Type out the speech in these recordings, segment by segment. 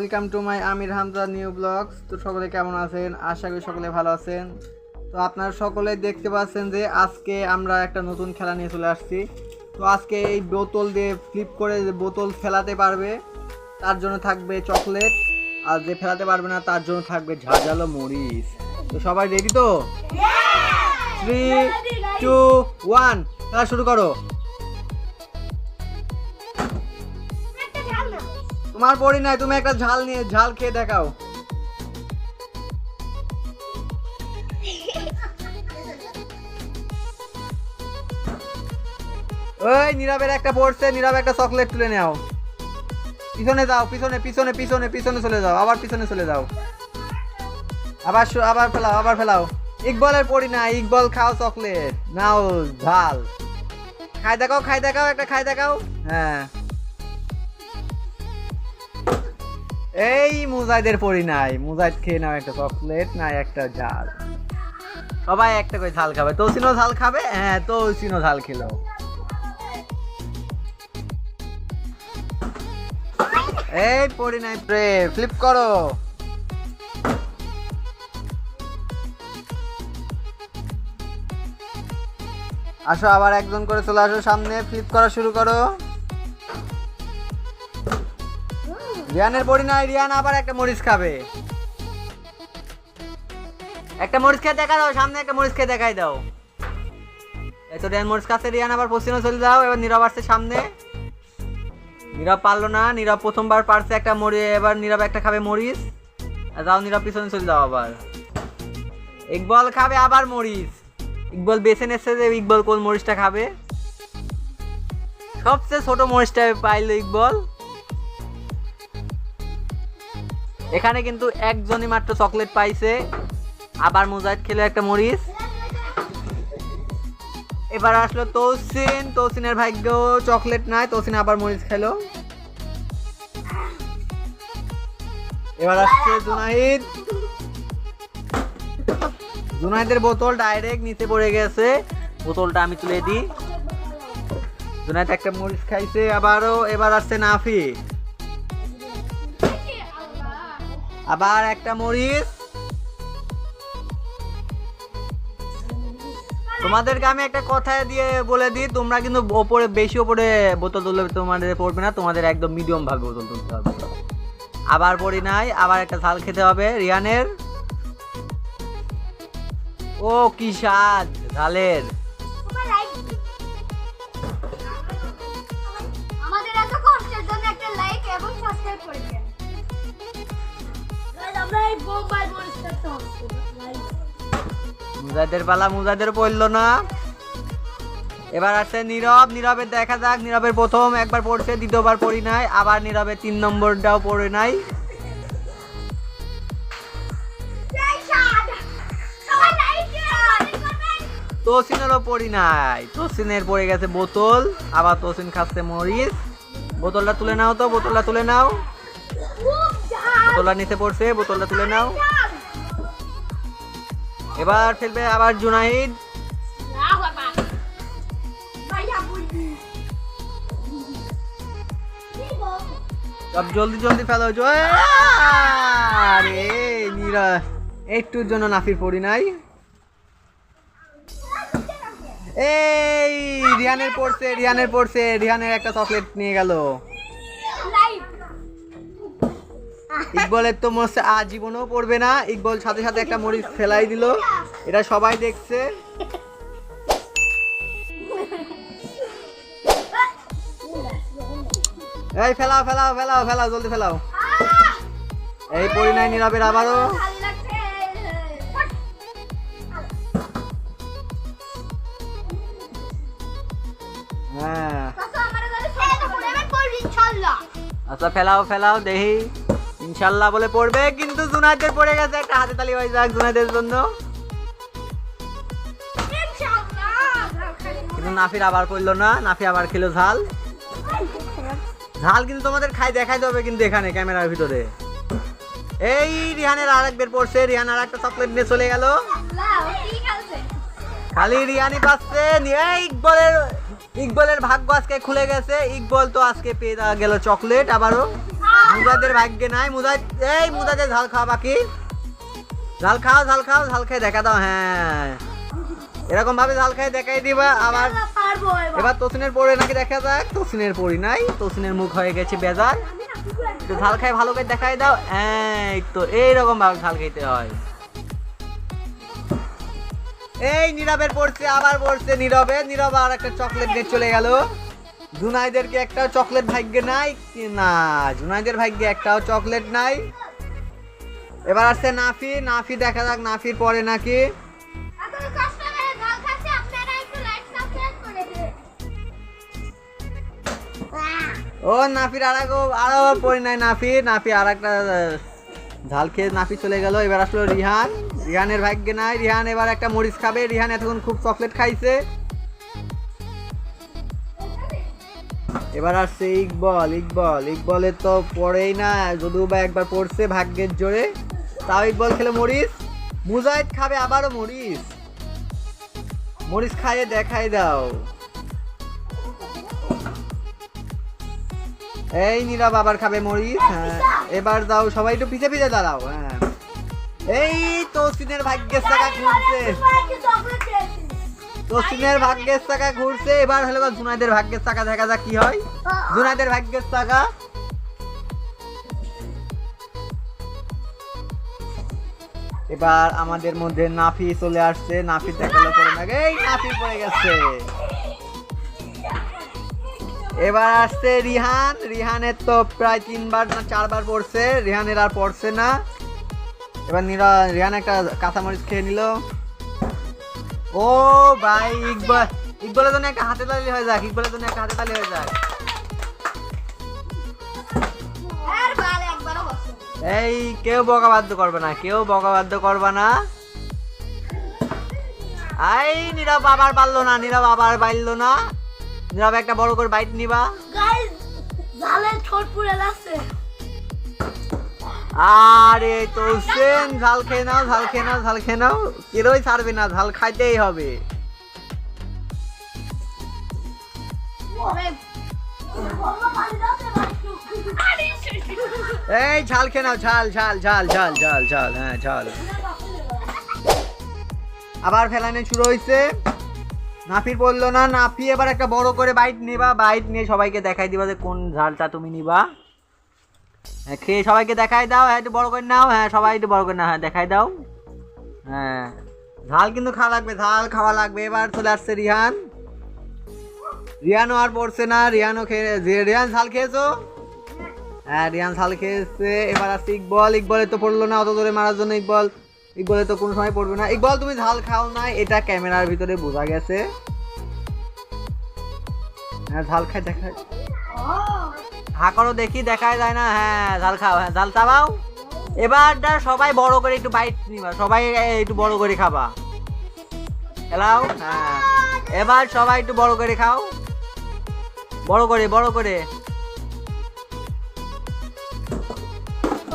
Welcome to my Amir Hamza new blogs তো সকলে কেমন আছেন? আশা করি সকলে ভালো আছেন। তো আপনারা সকলে দেখতে পাচ্ছেন যে আজকে আমরা একটা নতুন খেলা নিয়ে চলে আসছি। তো আজকে এই বোতল দিয়ে ফ্লিপ করে যে বোতল ফেলাতে পারবে তার জন্য থাকবে চকলেট আর যে ফেলাতে পারবে না তার জন্য থাকবে ঝাঁঝালো মরিচ। তো সবাই রেডি তো? থ্রি টু ওয়ান খেলা শুরু করো। তোমার পড়ি নাই, তুমি একটা ঝাল নিয়ে, ঝাল খেয়ে দেখাও। ওই, নীরবের একটা পড়ছে, নীরব একটা চকলেট তুলে নাও। পিছনে যাও, পিছনে পিছনে পিছনে পিছনে চলে যাও, আবার পিছনে চলে যাও। আবার আবার ফেলাও আবার ফেলাও। ইকবলের পড়ি না ইকবল খাও চকলেট, নাও ঝাল। খাই দেখাও খাই দেখাও, একটা খাই দেখাও। হ্যাঁ। এই মুজাইদের পড়ি নাই। মুজাইদ খেয়ে নাও একটা চকলেট নাই একটা ঝাল। সবাই একটা করে ঝাল খাবে। তৌসিনও ঝাল খাবে হ্যাঁ তৌসিনও ঝাল খেলো। এই পড়ি নাই প্রে ফ্লিপ করো। আসো আবার একজন করে চলে আসো সামনে ফ্লিপ করা শুরু করো। রিয়ানের পড়ি নাই রিয়ান আবার একটা মরিচ খাবে। একটা মরিচ খেয়ে দেখা দাও, সামনে একটা মরিচ খেয়ে দেখাই দাও। এই তো রিয়ান মরিচ খাচ্ছে, রিয়ান আবার পশ্চিমে চলে যাও, এবার নীরব আসছে সামনে। নীরব পারল না, নীরব প্রথমবার পারছে একটা মরি, এবার নীরব একটা খাবে মরিচ। যাও নীরব, পিছনে চলে যাও আবার। ইকবল খাবে আবার মরিচ। ইকবল বেছে নিচ্ছে যে ইকবল কোন মরিচটা খাবে। সবচেয়ে ছোট মরিচটা পাইলো ইকবল। এখানে কিন্তু একজনই মাত্র চকলেট পাইছে। আবার মুজাহিদ খেলো একটা মরিচ। এবার আসলো তৌসিন তৌসিনের ভাগ্য, চকলেট নাই তৌসিন আবার মরিচ খেলো। এবার আসছে জুনাহিদ জুনাহিদের বোতল ডাইরেক্ট নিচে পড়ে গেছে। বোতলটা আমি তুলে দিই। জুনাহিদ একটা মরিচ খাইছে আবারও। এবার আসছে নাফি আবার একটা মরিচ। তোমাদেরকে আমি একটা কথা দিয়ে বলে দিই, তোমরা কিন্তু ওপরে, বেশি ওপরে বোতল তুললে তোমাদের পড়বে না, তোমাদের একদম মিডিয়াম ভাবে বোতল তুলতে হবে। আবার পড়ি নাই, আবার একটা ঝাল খেতে হবে, রিয়ানের। ও, কি স্বাদ, ঝালের। বোম্বাই মুজাদের পালা মুজাদের পড়ল না। এবার আসছে নীরব নীরবের দেখা যাক নীরবের প্রথম একবার পড়ছে দ্বিতীয়বার পড়ি নাই আবার নীরবের তিন নম্বরটাও পড়ে নাই। তোসিনেরও পড়ি নাই। তোসিনের পড়ে গেছে বোতল আবার তোসিন খাচ্ছে মরিচ। বোতলটা তুলে নাও তো বোতলটা তুলে নাও। বোতলটা নিচে পড়ছে, বোতলটা তুলে নাও। এবার ফেলবে আবার জুনাইদ। সব জলদি জলদি ফেলো আরে, নীরা, একটুর জন্য নাফির পড়ি নাই। এই, রিয়ানের পড়ছে রিয়ানের পড়ছে, রিয়ানের একটা চকলেট নিয়ে গেল। ইকবলের তো মনে হচ্ছে আজীবনেও পড়বে না। ইকবল সাথে সাথে একটা মরিচ ফেলাই দিল। এটা সবাই দেখছে। এই ফেলাও ফেলাও ফেলাও ফেলাও জলদি ফেলাও। এই নাই নীরবের আবারও। হ্যাঁ। আচ্ছা ফেলাও ফেলাও দেখি ইনশাল্লাহ বলে পড়বে, কিন্তু জুনাইদের পড়ে গেছে, একটা হাতে তালি হয়ে যাক জুনাইদের জন্য। কিন্তু নাফির আবার করল না, নাফি আবার খেলো ঝাল। ঝাল কিন্তু তোমাদের খাই দেখাই দেবে কিন্তু এখানে, ক্যামেরার ভিতরে। এই রিহানের আর এক বের পড়ছে, রিহান আর একটা চকলেট নিয়ে চলে গেল। খালি রিহানি পাচ্ছে, নিয়ে ইকবলের ইকবলের ভাগ্য আজকে খুলে গেছে, ইকবল তো আজকে পেয়ে গেল চকলেট আবারও। মুজাদের ভাগ্যে নাই মুজাদ এই মুজাদের ঝাল খাওয়া বাকি। ঝাল খাও ঝাল খাও ঝাল খেয়ে দেখা দাও হ্যাঁ। এরকম ভাবে ঝাল খেয়ে দেখাই দিবা আবার এবার। তোসিনের পরে নাকি দেখা যাক তোসিনের পরি নাই তোসিনের মুখ হয়ে গেছে বেজার। তো ঝাল খাই ভালো করে দেখাই দাও এই তো এইরকম ভাবে ঝাল খেতে হয়। এই নীরবের পড়ছে আবার পড়ছে নীরবে নীরব আর একটা চকলেট দিয়ে চলে গেল। জুনাইদেরকে একটাও চকলেট ভাগ্যে নাই কি না জুনাইদের ভাগ্যে একটাও চকলেট নাই। এবার আসছে নাফি নাফি দেখা যাক নাফির পরে নাকি। ও নাফির আর এক আরও পড়ি নাই নাফি নাফি আর একটা ঝাল খেয়ে নাফি চলে গেল। এবার আসলো রিহান রিহানের ভাগ্যে নাই। রিহান এবার একটা মরিচ খাবে। রিহান এতক্ষণ খুব চকলেট খাইছে। এবার আসছে ইকবল ইকবল ইকবলের তো পড়েই না যদিও বা একবার পড়ছে ভাগ্যের জোরে। তাও ইকবল খেলে মরিচ মুজাহিদ খাবে আবারও মরিচ মরিচ খাইয়ে দেখাই দাও। এই নীরব আবার খাবে মরিচ হ্যাঁ। এবার দাও সবাই একটু পিছে পিছে দাঁড়াও হ্যাঁ। এই তসিনের ভাগ্যের চাকা ঘুরছে তসিনের ভাগ্যের চাকা ঘুরছে, এবার হলো জুনাইদের ভাগ্যের চাকা, দেখা যাক কি হয়। জুনাইদের ভাগ্যের চাকা। এবার আমাদের মধ্যে নাফি চলে আসছে, নাফি দেখাল করে না এই নাফি পড়ে গেছে। এবার আসছে রিহান। রিহানের তো প্রায় তিনবার না চারবার পড়ছে, রিহানের আর পড়ছে না। এবার নিরা রিহান একটা কাঁচামরিচ খেয়ে নিল। ও ভাই ইকবাল ইকবালের জন্য একটা হাতে তালি হয়ে যাক ইকবালের জন্য একটা হাতে তালি হয়ে যাক। এই কেউ বকাবাদ্য করবে না কেউ বকাবাদ্য করবে না। আই নীরব আবার পারল না নীরব আবার পারল না। নীরব একটা বড় করে বাইট নিবা। গাইস ঝালে ঠোঁট পুড়ে যাচ্ছে। আরে তো সেন ঝাল খেয়ে নাও, ঝাল খেয়ে নাও, ঝাল খেয়ে নাও। কেরোই ছাড়বে না, ঝাল খাইতেই হবে। এই, ঝাল খেয়ে নাও, ঝাল ঝাল ঝাল ঝাল ঝাল ঝাল হ্যাঁ ঝাল। আবার ফেলানো শুরু হয়েছে নাফির বলল, না, নাফি, এবার একটা বড় করে বাইট নিবা বাইট নিয়ে সবাইকে দেখাই দিবা যে কোন ঝালটা তুমি নিবা। খেয়ে সবাইকে দেখাই দাও হ্যাঁ একটু বড় করে নাও হ্যাঁ সবাই একটু বড় করে নাও হ্যাঁ দেখাই দাও। হ্যাঁ ঝাল কিন্তু খাওয়া লাগবে, ঝাল খাওয়া লাগবে। এবার চলে আসছে রিহান। রিহানও আর পড়ছে না, রিহানও খেয়ে রিহান ঝাল খেয়েছো? হ্যাঁ রিহান ঝাল খেয়েছে। এবার আসছে ইকবল। ইকবলে তো পড়ল না, অত দূরে মারার জন্য ইকবল। ইকবলে তো কোনো সময় পড়বে না। ইকবল, তুমি ঝাল খাও না এটা ক্যামেরার ভিতরে বোঝা গেছে। হ্যাঁ ঝাল খাই দেখায় হা দেখি দেখায় যায় না। হ্যাঁ ঝাল খাও হ্যাঁ ঝাল চাবাও। এবারটা সবাই বড় করে একটু বাইট নিবা। সবাই একটু বড় করে খাবা। খেলাও হ্যাঁ। এবার সবাই একটু বড় করে খাও। বড় করে বড় করে।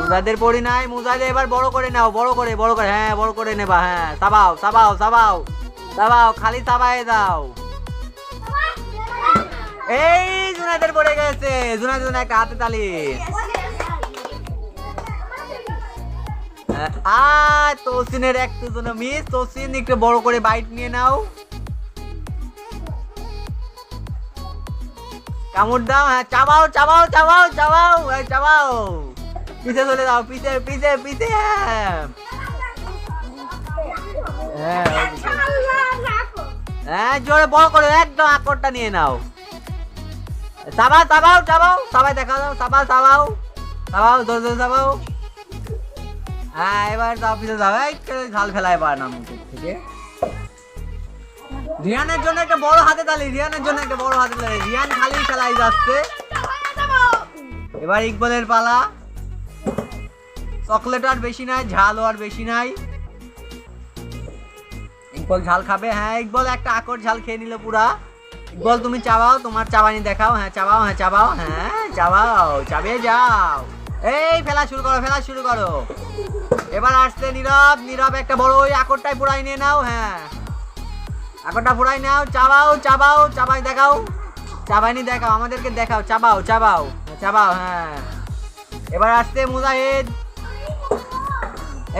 মুজাদের পড়ি নাই। মুজাদের এবার বড় করে নাও, বড় করে বড় করে। হ্যাঁ বড় করে নেবা হ্যাঁ। চাবাও চাবাও চাবাও। চাবাও, খালি চাবাই দাও। এই জুনাদের পড়ে গেছে। জুনাদের জন্য একটা হাতে তালি। আর তোসিনের একটু জন্য মিস। তোসিন একটু বড় করে বাইট নিয়ে নাও। কামড় দাও হ্যাঁ চাবাও চাবাও চাবাও চাবাও হ্যাঁ চাবাও। পিছে চলে যাও, পিছে পিছে পিছে। হ্যাঁ হ্যাঁ জোরে বড় করে, একদম আকরটা নিয়ে নাও। চাবাও চাবাও চাবাও। সবাই দেখা দাও চাবাও চাবাও। চাবাও, জোরে জোরে, চাবাও। হ্যাঁ এবার তো অফিসে যাও। ঝাল ফেলায় পার না থেকে রিয়ানের জন্য একটা বড় হাতে তালি, রিয়ানের জন্য একটা বড় হাতে তালি। রিয়ান খালি খেলাই যাচ্ছে। এবার ইকবালের পালা। চকলেট আর বেশি নাই, ঝালও আর বেশি নাই। ইকবল ঝাল খাবে। হ্যাঁ ইকবল একটা আকর ঝাল খেয়ে নিল পুরা। ইকবল তুমি চাবাও, তোমার চাবানি দেখাও হ্যাঁ চাবাও হ্যাঁ চাবাও হ্যাঁ চাবাও, চাবিয়ে যাও। এই, ফেলা শুরু করো, ফেলা শুরু করো। এবার আসছে নীরব নীরব একটা বড় ওই আকরটাই পুরাই নিয়ে নাও হ্যাঁ। আকরটা পুরাই নাও, চাবাও চাবাও চাবাই দেখাও। চাবাইনি দেখাও, আমাদেরকে দেখাও, চাবাও চাবাও চাবাও হ্যাঁ। এবার আসছে মুজাহিদ।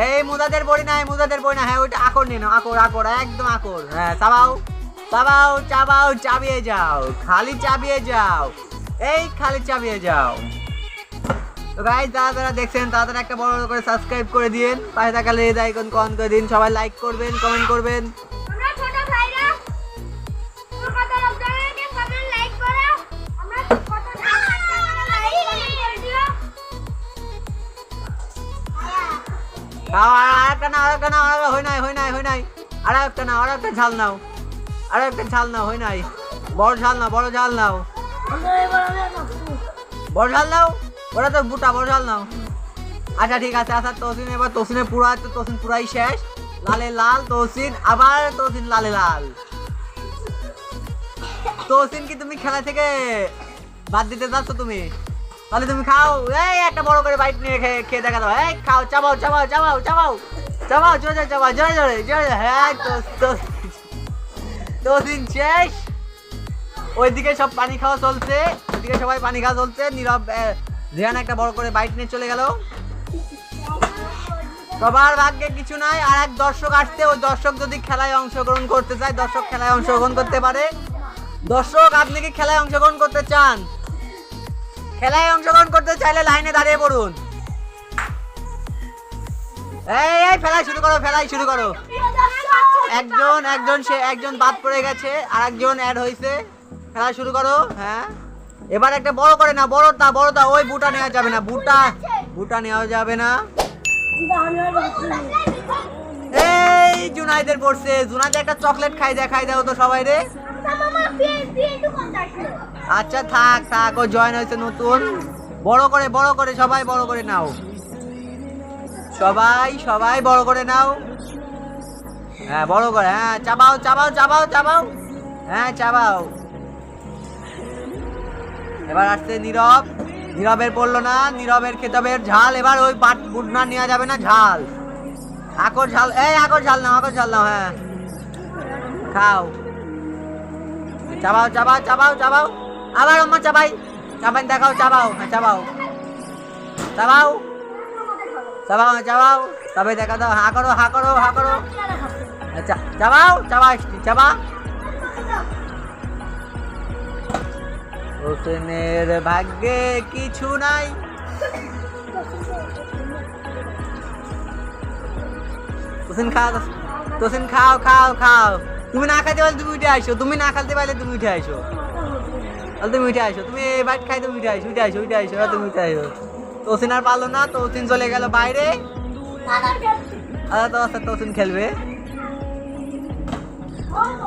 এই, মুজাদের বড়ি নাই, মুজাদের বড়ি না হ্যাঁ ওইটা আকর নিয়ে নাও, আকর আকর, একদম আকর হ্যাঁ চাবাও। চাবাও চাবাও চাবিয়ে যাও খালি চাবিয়ে যাও এই খালি চাবিয়ে যাও। তো গাইজ যারা যারা দেখছেন তারা একটা বড় বড় করে সাবস্ক্রাইব করে দিন পাশে থাকা লেজ আইকন কন করে দিন সবাই লাইক করবেন কমেন্ট করবেন। আর একটা না আর একটা না আর হই নাই হই নাই হই নাই। আর একটা না আর একটা ঝাল নাও। আর একটা ঝাল নাও হই নাই। বড় ঝাল নাও, বড় ঝাল নাও। বড় ঝাল নাও? ওরা তো বুটা, বড় ঝাল নাও। আচ্ছা ঠিক আছে আচ্ছা তহসিন এবার, তহসিনের পুরা তহসিন পুরাই শেষ। লালে লাল, তহসিন আবার তহসিন লালে লাল। তহসিন কি তুমি খেলা থেকে বাদ দিতে যাচ্ছ তুমি? তাহলে তুমি খাও। এই, একটা বড় করে বাইট নিয়ে খেয়ে খেয়ে দেখা দাও। এই, খাও, চাবাও চাবাও চাবাও চাবাও চাবাও জোরে জোরে চাবাও জোরে জোরে জোরে। হ্যাঁ তো তো- তহসিন শেষ। ওইদিকে সব পানি খাওয়া চলছে। ওইদিকে সবাই পানি খাওয়া চলছে। নীরব রিহান একটা বড় করে বাইক নিয়ে চলে গেল। সবার ভাগ্যে কিছু নাই। আর এক দর্শক আসছে। ওই দর্শক যদি খেলায় অংশগ্রহণ করতে চায়, দর্শক খেলায় অংশগ্রহণ করতে পারে। দর্শক, আপনি কি খেলায় অংশগ্রহণ করতে চান? খেলায় অংশগ্রহণ করতে চাইলে লাইনে দাঁড়িয়ে পড়ুন। এই এই, ফেলাই শুরু করো, ফেলাই শুরু করো। একজন একজন সে, একজন বাদ পড়ে গেছে আর একজন অ্যাড হয়েছে খেলা শুরু করো হ্যাঁ। এবার একটা বড় করে না বড়টা বড়টা ওই বুটা নেওয়া যাবে না, বুটা বুটা নেওয়া যাবে না। এই, জুনাইদের পড়ছে। জুনাইদের একটা চকলেট খাই দেয় খাই দাও তো সবাই রে। আচ্ছা থাক থাক, ও জয়েন হয়েছে নতুন। বড় করে বড় করে, সবাই বড় করে নাও। সবাই সবাই বড় করে নাও। হ্যাঁ বড় করে হ্যাঁ চাবাও চাবাও চাবাও চাবাও। হ্যাঁ চাবাও। এবার আসছে নীরব। নীরবের পড়ল না, নীরবের খেতাবের ঝাল। এবার ওই পাট বুটনা নেওয়া যাবে না, ঝাল। আকর ঝাল, এই আকর ঝাল নাও, আকর ঝাল নাও হ্যাঁ। খাও। চাবাও চাবাও চাবাও চাবাও। আবার অম্মা চাবাই। চাবাই, দেখাও, চাবাও হ্যাঁ চাবাও। চাবাও। চাবাও চাবাও। তবে দেখা দাও, হা করো হা করো হা করো। আচ্ছা চাবাও চাবা চাবা। হোসেনের ভাগ্যে কিছু নাই। হোসেন, খাও তোসেন খাও খাও খাও। তুমি না খাইতে পারলে তুমি উঠে আসো। তুমি না খাইতে পারলে তুমি উঠে আসো। তুমি উঠে আসো। তুমি বাইট খাইতে উঠে আসো উঠে আসো উঠে আসো, তুমি উঠে আসো। তোসিন আর পারল না তোসিন চলে গেল বাইরে। তো আচ্ছা তোসিন খেলবে।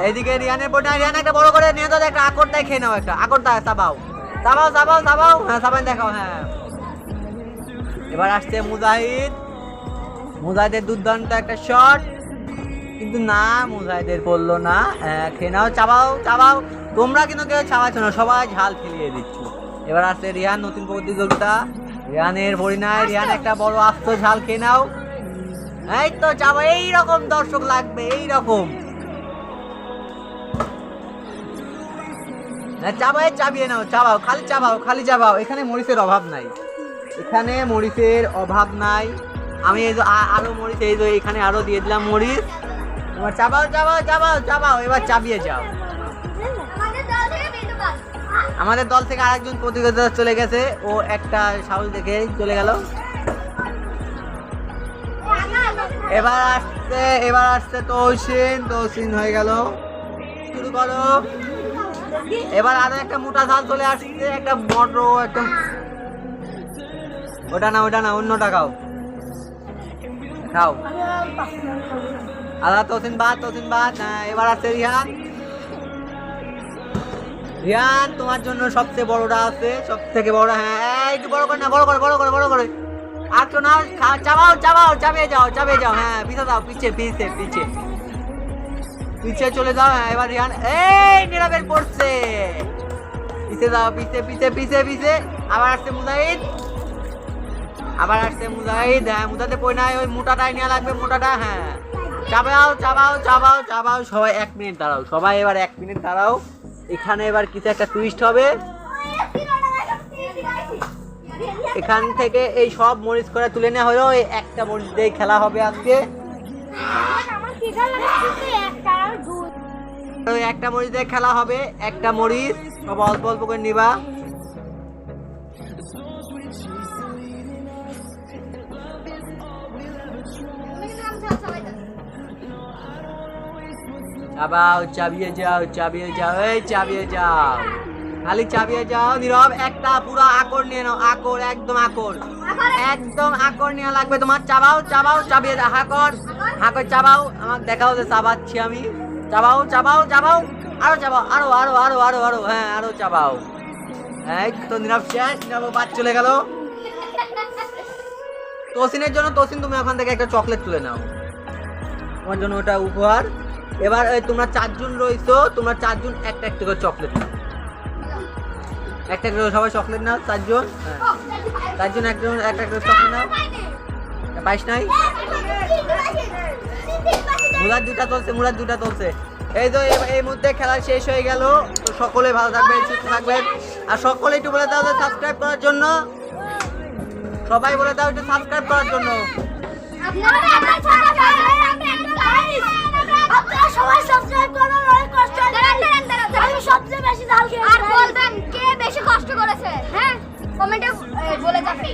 এইদিকে রিয়ানের বোটা রিয়ান একটা বড় করে নিয়ে তো একটা আকরটাই খেয়ে নাও একটা। আকরটা চাবাও চাবাও চাবাও চাবাও হ্যাঁ চাবাই দেখাও হ্যাঁ। এবার আসছে মুজাহিদ। মুজাহিদের দুর্দান্ত একটা শট কিন্তু না মুজাহিদের পড়ল না। হ্যাঁ, খেয়ে নাও চাবাও চাবাও। তোমরা কিন্তু কেউ চাবাচ্ছ না সবাই ঝাল ফেলিয়ে দিচ্ছ। এবার আসছে রিয়ান নতুন প্রতিযোগিতা রিয়ানের পরিণয় রিয়ান একটা বড় আস্ত ঝাল খেয়ে নাও। এই তো চাবো এইরকম দর্শক লাগবে এইরকম। হ্যাঁ, চাবাই চাবিয়ে নাও চাবাও খালি চাবাও খালি চাবাও। এখানে মরিচের অভাব নাই। এখানে মরিচের অভাব নাই। আমি এই যে আরও মরিচ এই যে এখানে আরও দিয়ে দিলাম মরিচ। এবার চাবাও চাবাও চাবাও চাবাও এবার চাবিয়ে যাও। আমাদের দল থেকে আরেকজন প্রতিযোগিতা চলে গেছে। ও একটা সাহস দেখে চলে গেল। এবার আসছে এবার আসছে তৌসিন। তৌসিন হয়ে গেল। শুরু করো। এবার আরও একটা মোটা ঝাল চলে আসছে একটা বড় একটা ওটা না ওটা না অন্যটা খাও। খাও। আদা তৌসিন বাদ তৌসিন বাদ। হ্যাঁ, এবার আসছে রিহান। রিয়ান, তোমার জন্য সবচেয়ে বড়টা আছে সব থেকে বড় হ্যাঁ একটু বড় করে না বড় করে বড় করে বড় করে। আর তো না চাবাও চাবাও, চাবিয়ে যাও চাবিয়ে যাও হ্যাঁ পিছে দাও পিছে পিছে পিছে পিছে চলে যাও হ্যাঁ এবার রিয়ান, এই নীরবের পড়ছে। পিছে যাও পিছে পিছে পিছে পিছে আবার আসছে মুজাহিদ। আবার আসছে মুজাহিদ হ্যাঁ মুজাহিদে পই নাই, ওই মোটাটাই নেওয়া লাগবে, মোটাটা হ্যাঁ। চাবাও চাবাও চাবাও চাবাও, সবাই এক মিনিট দাঁড়াও, সবাই এবার এক মিনিট দাঁড়াও। এখানে এবার কিছু একটা টুইস্ট হবে। এখান থেকে এই সব মরিচ করে তুলে নেওয়া হলো। এই একটা মরিচ দিয়ে খেলা হবে আজকে। একটা মরিচ দিয়ে খেলা হবে। একটা মরিচ। সব অল্প অল্প করে নিবা। চাবাও, চাবিয়ে যাও চাবিয়ে যাও, এই চাবিয়ে যাও। খালি চাবিয়ে যাও, নীরব, একটা পুরো আকর নিয়ে নাও, আকর, একদম আকর। একদম আকর নেওয়া লাগবে তোমার, চাবাও চাবাও, চাবিয়ে যাও হাকর হাকর চাবাও আমার দেখাও যে চাবাচ্ছি আমি। চাবাও চাবাও চাবাও, আরও চাবাও, আরও আরও আরও আরও আরও হ্যাঁ আরও চাবাও। এই তো নীরব শেষ, নীরব বাদ চলে গেল। তোসিনের জন্য তোসিন তুমি ওখান থেকে একটা চকলেট তুলে নাও। তোমার জন্য ওটা উপহার। এবার তোমরা চারজন রয়েছো, তোমরা চারজন একটা একটা করে চকলেট নাও। একটা করে সবাই চকলেট নাও, চারজন। হ্যাঁ। চারজন একজন একটা একটা চকলেট নাও। পাইস নাই? মুরাদ দুটা চলছে মুরাদ দুটা চলছে এই তো এই- এই মুহূর্তে খেলা শেষ হয়ে গেল। তো সকলে ভালো থাকবেন, সুস্থ থাকবেন। আর সকলে একটু বলে দাও সাবস্ক্রাইব করার জন্য। সবাই বলে দাও একটু সাবস্ক্রাইব করার জন্য। আপনারা সবাই সাবস্ক্রাইব করুন অনেক কষ্ট আমি সবচেয়ে বেশি ঝাল খেয়েছি। আর বলবেন কে বেশি কষ্ট করেছে? হ্যাঁ? কমেন্টে বলে যাবে।